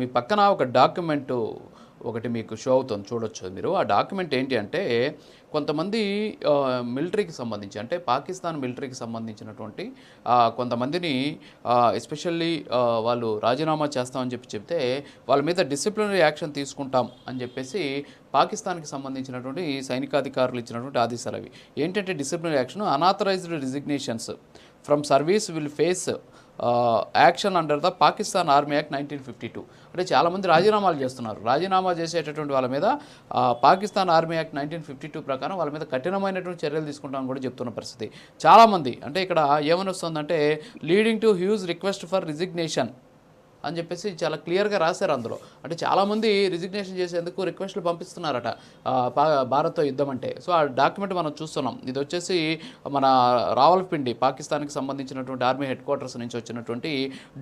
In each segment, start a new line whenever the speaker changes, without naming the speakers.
మీ పక్కన ఒక డాక్యుమెంట్ ఒకటి మీకు షో అవుతుంది చూడొచ్చు. మీరు ఆ డాక్యుమెంట్ ఏంటి అంటే కొంతమంది మిలిటరీకి సంబంధించి అంటే పాకిస్తాన్ మిలిటరీకి సంబంధించినటువంటి కొంతమందిని ఎస్పెషల్లీ వాళ్ళు రాజీనామా చేస్తామని చెప్పి చెప్తే వాళ్ళ మీద డిసిప్లినరీ యాక్షన్ తీసుకుంటాం అని చెప్పేసి పాకిస్తాన్కి సంబంధించినటువంటి సైనికాధికారులు ఇచ్చినటువంటి ఆదేశాలు అవి. ఏంటంటే disciplinary action unauthorised resignations from service will face action under the Pakistan army act nineteen fifty two. అంటే చాలామంది రాజీనామాలు చేస్తున్నారు. రాజీనామా చేసేటటువంటి వాళ్ళ మీద Pakistan army act nineteen fifty two ప్రకారం వాళ్ళ మీద కఠినమైనటువంటి చర్యలు తీసుకుంటామని కూడా చెప్తున్న పరిస్థితి. చాలామంది అంటే ఇక్కడ ఏమని వస్తుందంటే leading to huge request for resignation అని చెప్పేసి చాలా క్లియర్గా రాశారు అందులో. అంటే చాలామంది రిజిగ్నేషన్ చేసేందుకు రిక్వెస్ట్లు పంపిస్తున్నారట భారత్తో యుద్ధం అంటే. సో ఆ డాక్యుమెంట్ మనం చూస్తున్నాం. ఇది వచ్చేసి మన రావల్పిండి పాకిస్తాన్కి సంబంధించినటువంటి ఆర్మీ హెడ్ క్వార్టర్స్ నుంచి వచ్చినటువంటి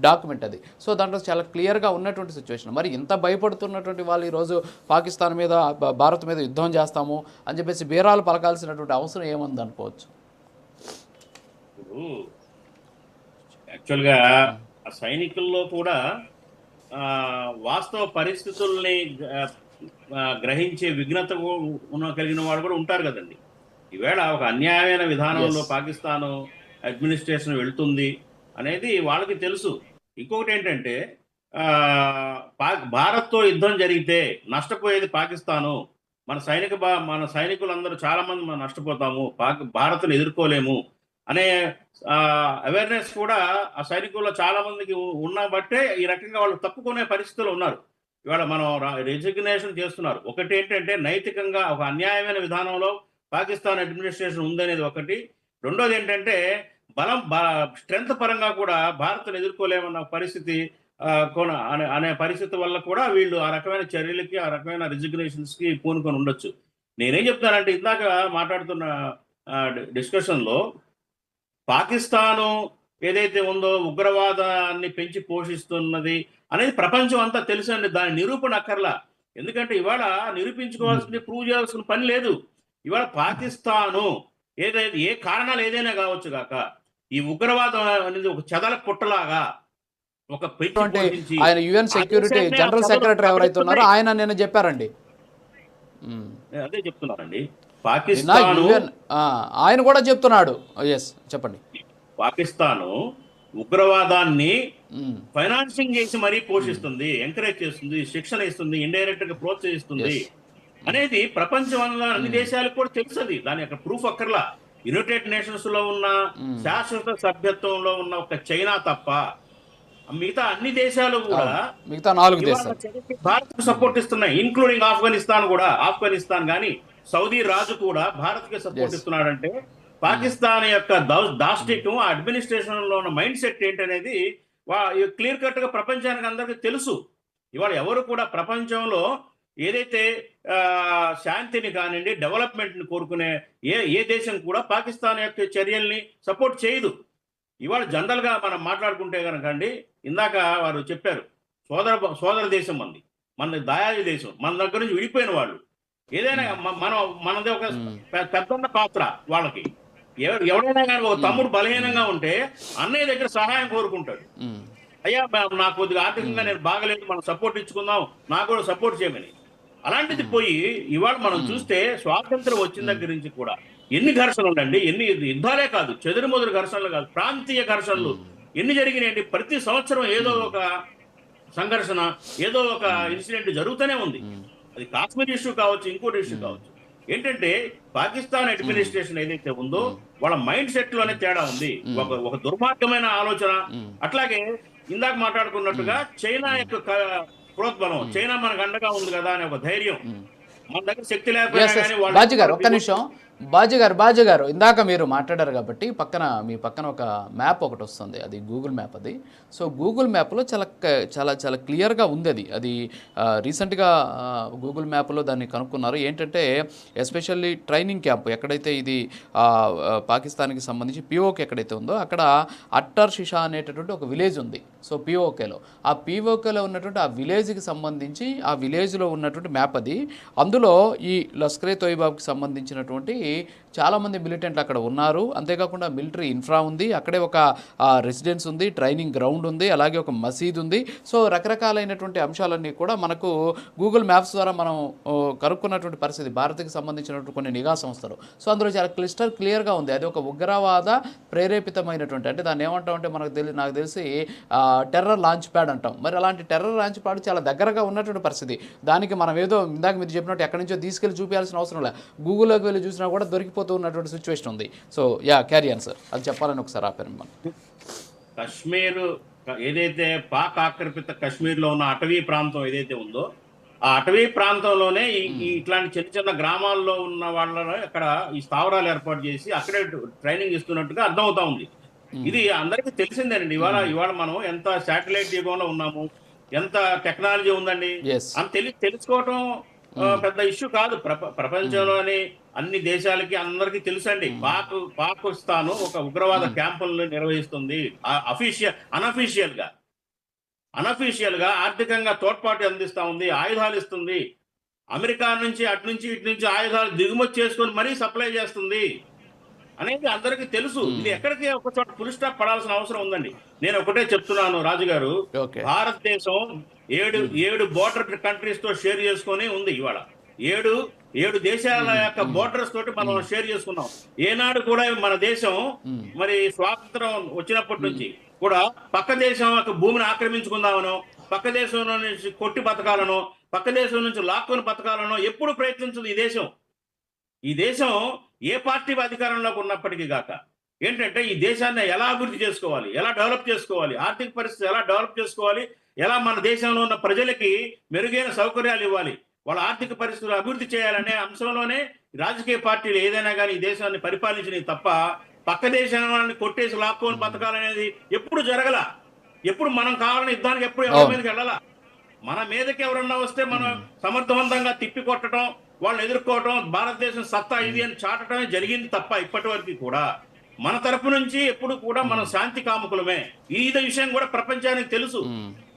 డాక్యుమెంట్ అది. సో దాంట్లో చాలా క్లియర్గా ఉన్నటువంటి సిచ్యువేషన్. మరి ఇంత భయపడుతున్నటువంటి వాళ్ళు ఈరోజు పాకిస్తాన్ మీద భారత్ మీద యుద్ధం చేస్తాము అని చెప్పేసి బీరాలు పలకాల్సినటువంటి అవసరం ఏముంది అనుకోవచ్చు?
యాక్చువల్గా సైనికుల్లో కూడా వాస్తవ పరిస్థితుల్ని గ్రహించే విఘ్నత ఉన్న కలిగిన వాడు కూడా ఉంటారు కదండి. ఈవేళ ఒక అన్యాయమైన విధానంలో. పాకిస్తాన్ అడ్మినిస్ట్రేషన్ వెళ్తుంది అనేది వాళ్ళకి తెలుసు. ఇంకొకటి ఏంటంటే భారత్తో యుద్ధం జరిగితే నష్టపోయేది పాకిస్తాను. మన సైనిక బా- మన సైనికులందరూ చాలా మంది మనం నష్టపోతాము. పాక్ భారత్ను ఎదుర్కోలేము. అనే అవేర్నెస్ కూడా ఆ సైనికుల్లో చాలా మందికి ఉన్న బట్టే ఈ రకంగా వాళ్ళు తప్పుకునే పరిస్థితులు ఉన్నారు. ఇవాళ మనం రెజిగ్నేషన్ చేస్తున్నారు. ఒకటి ఏంటంటే నైతికంగా ఒక అన్యాయమైన విధానంలో పాకిస్తాన్ అడ్మినిస్ట్రేషన్ ఉందనేది ఒకటి. రెండోది ఏంటంటే బలం స్ట్రెంత్ పరంగా కూడా భారత్ను ఎదుర్కోలేమన్న పరిస్థితి కొన అనే అనే పరిస్థితి వల్ల కూడా వీళ్ళు ఆ రకమైన చర్యలకి ఆ రకమైన రిజిగ్నేషన్స్కి పూనుకొని ఉండొచ్చు. నేనేం చెప్తానంటే ఇందాక మాట్లాడుతున్న డిస్కషన్లో పాకిస్తాను ఏదైతే ఉందో ఉగ్రవాదాన్ని పెంచి పోషిస్తున్నది అనేది ప్రపంచం అంతా తెలుసండి. దాని నిరూపణ అక్కర్లా. ఎందుకంటే ఇవాళ నిరూపించుకోవాల్సింది ప్రూవ్ చేయాల్సిన పని లేదు. ఇవాళ పాకిస్తాను ఏదైతే ఏ కారణాలు ఏదైనా కావచ్చు కాక ఈ ఉగ్రవాదం అనేది ఒక చెదల పుట్టలాగా ఒక
ఆయన యుఎన్ సెక్యూరిటీ జనరల్ సెక్రటరీ ఎవరైతే ఉన్నారో ఆయన నేను చెప్పారండి.
అదే చెప్తున్నానండి
నిన్న
పాకిస్తాను
ఆయన కూడా చెప్తున్నాడు. ఎస్ చెప్పండి.
పాకిస్తాను ఉగ్రవాదాన్ని. ఫైనాన్సింగ్ చేసి మరీ పోషిస్తుంది ఎంకరేజ్ చేస్తుంది శిక్షణ ఇస్తుంది ఇండైరెక్ట్గా ప్రోత్సహిస్తుంది. అనేది ప్రపంచం అన్ని దేశాలకు కూడా తెలుసది. దాని యొక్క ప్రూఫ్ అక్కర్లా. యునైటెడ్ నేషన్స్లో ఉన్న. శాశ్వత సభ్యత్వంలో ఉన్న ఒక చైనా తప్ప మిగతా అన్ని దేశాలు కూడా.
మిగతా నాలుగు దేశాలు.
భారత్ సపోర్ట్ ఇస్తున్నాయి ఇంక్లూడింగ్ ఆఫ్ఘనిస్తాన్ కూడా. ఆఫ్ఘనిస్తాన్ గాని సౌదీ రాజు కూడా భారత్కి సపోర్ట్. ఇస్తున్నాడంటే పాకిస్తాన్ యొక్క దాష్టికం అడ్మినిస్ట్రేషన్లో ఉన్న మైండ్ సెట్ ఏంటనేది క్లియర్ కట్గా ప్రపంచానికి అందరికీ తెలుసు. ఇవాళ ఎవరు కూడా ప్రపంచంలో ఏదైతే ఆ, శాంతిని కానివ్వండి డెవలప్మెంట్ని కోరుకునే ఏ ఏ దేశం కూడా పాకిస్తాన్ యొక్క చర్యల్ని సపోర్ట్ చేయదు. ఇవాళ జనరల్గా మనం మాట్లాడుకుంటే కనుక అండి ఇందాక వారు చెప్పారు సోదర సోదర దేశం మంది మన దాయాది దేశం మన దగ్గర నుంచి విడిపోయిన వాళ్ళు. ఏదైనా మనం మనది ఒక
మ్మ్.
పె- పెద్దన్న పాత్ర వాళ్ళకి. ఎవ- ఎవడైనా కానీ ఒక తమ్ముడు బలహీనంగా ఉంటే అన్నయ్య దగ్గర సహాయం కోరుకుంటాడు. అయ్యా నాకు కొద్దిగా ఆర్థికంగా నేను బాగలేదు మనం సపోర్ట్ ఇచ్చుకుందాం నాకు కూడా సపోర్ట్ చేయమని. అలాంటిది పోయి ఇవాళ మనం చూస్తే స్వాతంత్రం వచ్చిన దగ్గర నుంచి కూడా ఎన్ని ఘర్షణలు ఉండండి ఎన్ని యుద్ధాలే కాదు చెదురుమదురు ఘర్షణలు కాదు ప్రాంతీయ ఘర్షణలు ఎన్ని జరిగినాయండి ప్రతి సంవత్సరం ఏదో ఒక సంఘర్షణ ఏదో ఒక ఇన్సిడెంట్ జరుగుతూనే ఉంది. అది కాశ్మీర్ ఇష్యూ కావచ్చు ఇంకోటి ఇష్యూ కావచ్చు. ఏంటంటే పాకిస్తాన్ అడ్మినిస్ట్రేషన్ ఏదైతే ఉందో వాళ్ళ మైండ్ సెట్లోనే తేడా ఉంది. ఒక ఒక దుర్మార్గమైన ఆలోచన. అట్లాగే ఇందాక మాట్లాడుకున్నట్టుగా చైనా యొక్క ప్రోద్బలం చైనా మనకు అండగా ఉంది కదా అనే ఒక ధైర్యం. మన దగ్గర శక్తి లేకపోయినా కానీ వాళ్ళు
ఒక్క నిమిషం. బాజీ గారు బాజీ గారు ఇందాక మీరు మాట్లాడారు కాబట్టి పక్కన మీ పక్కన ఒక మ్యాప్ ఒకటి వస్తుంది. అది గూగుల్ మ్యాప్ అది. సో గూగుల్ మ్యాప్లో చాలా చాలా చాలా క్లియర్గా ఉంది అది. అది రీసెంట్గా గూగుల్ మ్యాప్లో దాన్ని కనుక్కున్నారు. ఏంటంటే ఎస్పెషల్లీ ట్రైనింగ్ క్యాంప్ ఎక్కడైతే ఇది పాకిస్తాన్కి సంబంధించి పిఓకి ఎక్కడైతే ఉందో అక్కడ అట్టర్ షిషా అనేటటువంటి ఒక విలేజ్ ఉంది. సో పిఓకేలో ఆ పిఓకేలో ఉన్నటువంటి ఆ విలేజ్కి సంబంధించి ఆ విలేజ్లో ఉన్నటువంటి మ్యాప్ అది. అందులో ఈ లస్కరే తోయిబాబ్కి సంబంధించినటువంటి చాలామంది మిలిటెంట్లు అక్కడ ఉన్నారు. అంతేకాకుండా మిలిటరీ ఇన్ఫ్రా ఉంది. అక్కడే ఒక రెసిడెన్స్ ఉంది ట్రైనింగ్ గ్రౌండ్ ఉంది అలాగే ఒక మసీద్ ఉంది. సో రకరకాలైనటువంటి అంశాలన్నీ కూడా మనకు గూగుల్ మ్యాప్స్ ద్వారా మనం కనుక్కున్నటువంటి పరిస్థితి. భారత్కి సంబంధించినటువంటి కొన్ని నిఘా సంస్థలు. సో అందులో చాలా క్లిస్టర్ క్లియర్గా ఉంది. అది ఒక ఉగ్రవాద ప్రేరేపితమైనటువంటి అంటే దాన్ని ఏమంటామంటే మనకు తెలి నాకు తెలిసి టెర్రర్ లాంచ్ ప్యాడ్ అంటాం. మరి అలాంటి టెర్రర్ లాంచ్ ప్యాడ్ చాలా దగ్గరగా ఉన్నటువంటి పరిస్థితి. దానికి మనం ఏదో ఇందాక మీరు చెప్పినట్టు ఎక్కడి నుంచో తీసుకెళ్ళి చూపించాల్సిన అవసరం లేదు. గూగుల్లోకి వెళ్ళి చూసినా కూడా దొరికిపోతుంది. దొరికిపోతూ ఉన్నటువంటి సిచ్యువేషన్ ఉంది. సో యా క్యారీ ఆన్సర్ అది చెప్పాలని ఒకసారి ఆపారు మనం
కశ్మీర్ ఏదైతే పాక్ ఆక్రమిత కశ్మీర్లో ఉన్న అటవీ ప్రాంతం ఏదైతే ఉందో ఆ అటవీ ప్రాంతంలోనే ఈ ఈ ఇట్లాంటి చిన్న చిన్న గ్రామాల్లో ఉన్న వాళ్ళ అక్కడ ఈ స్థావరాలు ఏర్పాటు చేసి అక్కడే ట్రైనింగ్ ఇస్తున్నట్టుగా అర్థమవుతా ఉంది. ఇది అందరికీ తెలిసిందేనండి. ఇవాళ ఇవాళ మనం ఎంత శాటిలైట్ యుగంలో ఉన్నాము ఎంత టెక్నాలజీ ఉందండి అని తెలి తెలుసుకోవటం పెద్ద ఇష్యూ కాదు. ప్రప- ప్రపంచంలోని అన్ని దేశాలకి అందరికీ తెలుసండి. పాక్ పాకిస్తాన్ ఒక ఉగ్రవాద క్యాంపులను నిర్వహిస్తుంది. అఫీషియల్ అనఫీషియల్గా అనఫీషియల్గా ఆర్థికంగా తోడ్పాటు అందిస్తా ఉంది ఆయుధాలు ఇస్తుంది. అమెరికా నుంచి అటు నుంచి ఇటు నుంచి ఆయుధాలు దిగుమతి చేసుకొని మరీ సప్లై చేస్తుంది అనేది అందరికీ తెలుసు. ఇది ఎక్కడికి ఒక చోట ఫుల్ స్టాప్ పడాల్సిన అవసరం ఉందండి. నేను ఒకటే చెప్తున్నాను రాజుగారు. భారతదేశం ఏడు ఏడు బోర్డర్ కంట్రీస్తో షేర్ చేసుకొని ఉంది ఇవాళ. ఏడు ఏడు దేశాల యొక్క బోర్డర్స్ తోటి మనం షేర్ చేసుకున్నాం. ఏనాడు కూడా మన దేశం మరి స్వాతంత్రం వచ్చినప్పటి నుంచి కూడా పక్క దేశం యొక్క భూమిని ఆక్రమించుకుందామనో పక్క దేశంలో నుంచి కొట్టి బతకాలనో పక్క దేశం నుంచి లాక్కొని బతకాలనో ఎప్పుడు ప్రయత్నించదు ఈ దేశం. ఈ దేశం ఏ పార్టీ అధికారంలోకి ఉన్నప్పటికీ గాక ఏంటంటే ఈ దేశాన్ని ఎలా అభివృద్ధి చేసుకోవాలి ఎలా డెవలప్ చేసుకోవాలి ఆర్థిక పరిస్థితి ఎలా డెవలప్ చేసుకోవాలి ఎలా మన దేశంలో ఉన్న ప్రజలకి మెరుగైన సౌకర్యాలు ఇవ్వాలి. వాళ్ళ ఆర్థిక పరిస్థితులు అభివృద్ధి చేయాలనే అంశంలోనే రాజకీయ పార్టీలు ఏదైనా కానీ ఈ దేశాన్ని పరిపాలించినవి తప్ప పక్క దేశాన్ని కొట్టేసి లాక్కొని బతకాలనేది ఎప్పుడు జరగల? ఎప్పుడు మనం కావాలని యుద్ధానికి ఎప్పుడు ఎవరి. మీదకి వెళ్ళాలా? మన మీదకి ఎవరన్నా వస్తే మనం సమర్థవంతంగా తిప్పి కొట్టడం వాళ్ళని ఎదుర్కోవటం భారతదేశం సత్తా ఇది అని చాటటమే జరిగింది తప్ప ఇప్పటి వరకు కూడా. మన తరపు నుంచి ఎప్పుడు కూడా మనం శాంతి కాముకులమే. ఈ విషయం కూడా ప్రపంచానికి తెలుసు.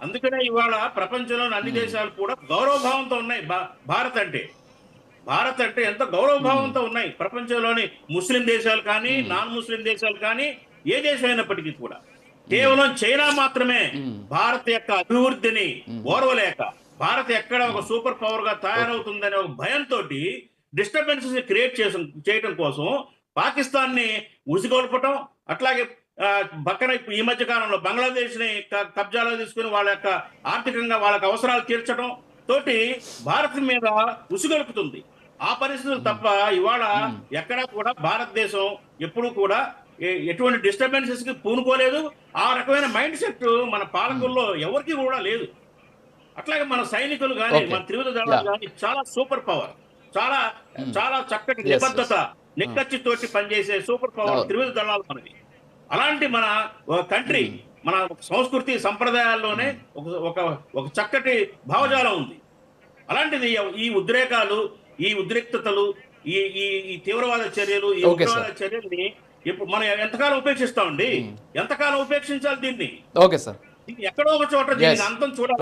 అందుకనే ఇవాళ ప్రపంచంలోని అన్ని దేశాలు కూడా గౌరవభావంతో ఉన్నాయి. భారత్ అంటే. భారత్ అంటే ఎంత గౌరవభావంతో ఉన్నాయి. ప్రపంచంలోని ముస్లిం దేశాలు కానీ నాన్ ముస్లిం దేశాలు కానీ ఏ దేశం అయినప్పటికీ కూడా. కేవలం చైనా మాత్రమే భారత్ యొక్క అభివృద్ధిని ఓర్వలేక భారత్ ఎక్కడ ఒక సూపర్ పవర్గా తయారవుతుందనే ఒక భయంతో డిస్టర్బెన్సెస్ క్రియేట్ చేసం చేయడం కోసం పాకిస్తాన్ని ఉసిగొల్పటం అట్లాగే పక్కన ఈ మధ్య కాలంలో బంగ్లాదేశ్ని క- కబ్జాలో తీసుకుని వాళ్ళ యొక్క ఆర్థికంగా వాళ్ళకి అవసరాలు తీర్చడం తోటి భారత్ మీద ఉసిగొలుపుతుంది. ఆ పరిస్థితులు తప్ప ఇవాళ ఎక్కడా కూడా భారతదేశం ఎప్పుడూ కూడా ఎటువంటి డిస్టర్బెన్సెస్కి పూనుకోలేదు. ఆ రకమైన మైండ్ సెట్ మన పాలకుల్లో ఎవరికి కూడా లేదు. అట్లాగే మన సైనికులు కానీ. మన త్రివిధ దళాలు. కానీ చాలా సూపర్ పవర్ చాలా చాలా చక్కటి నిబద్ధత నిక్కచ్చితోటి పనిచేసే సూపర్ పవర్. త్రివిధ దళాలు మనవి. అలాంటి మన కంట్రీ మన సంస్కృతి సంప్రదాయాల్లోనే ఒక ఒక చక్కటి భావజాలం ఉంది. అలాంటిది ఈ ఉద్రేకాలు ఈ ఉద్రిక్తతలు ఈ ఈ ఈ తీవ్రవాద చర్యలు ఈ ఉగ్రవాద చర్యల్ని ఇప్పుడు మనం ఎంతకాలం ఉపేక్షిస్తామండి? ఎంతకాలం ఉపేక్షించాలి దీన్ని?
Okay sir.
దీన్ని ఎక్కడో ఒక చోట. దీనికి అంతం చూడాలి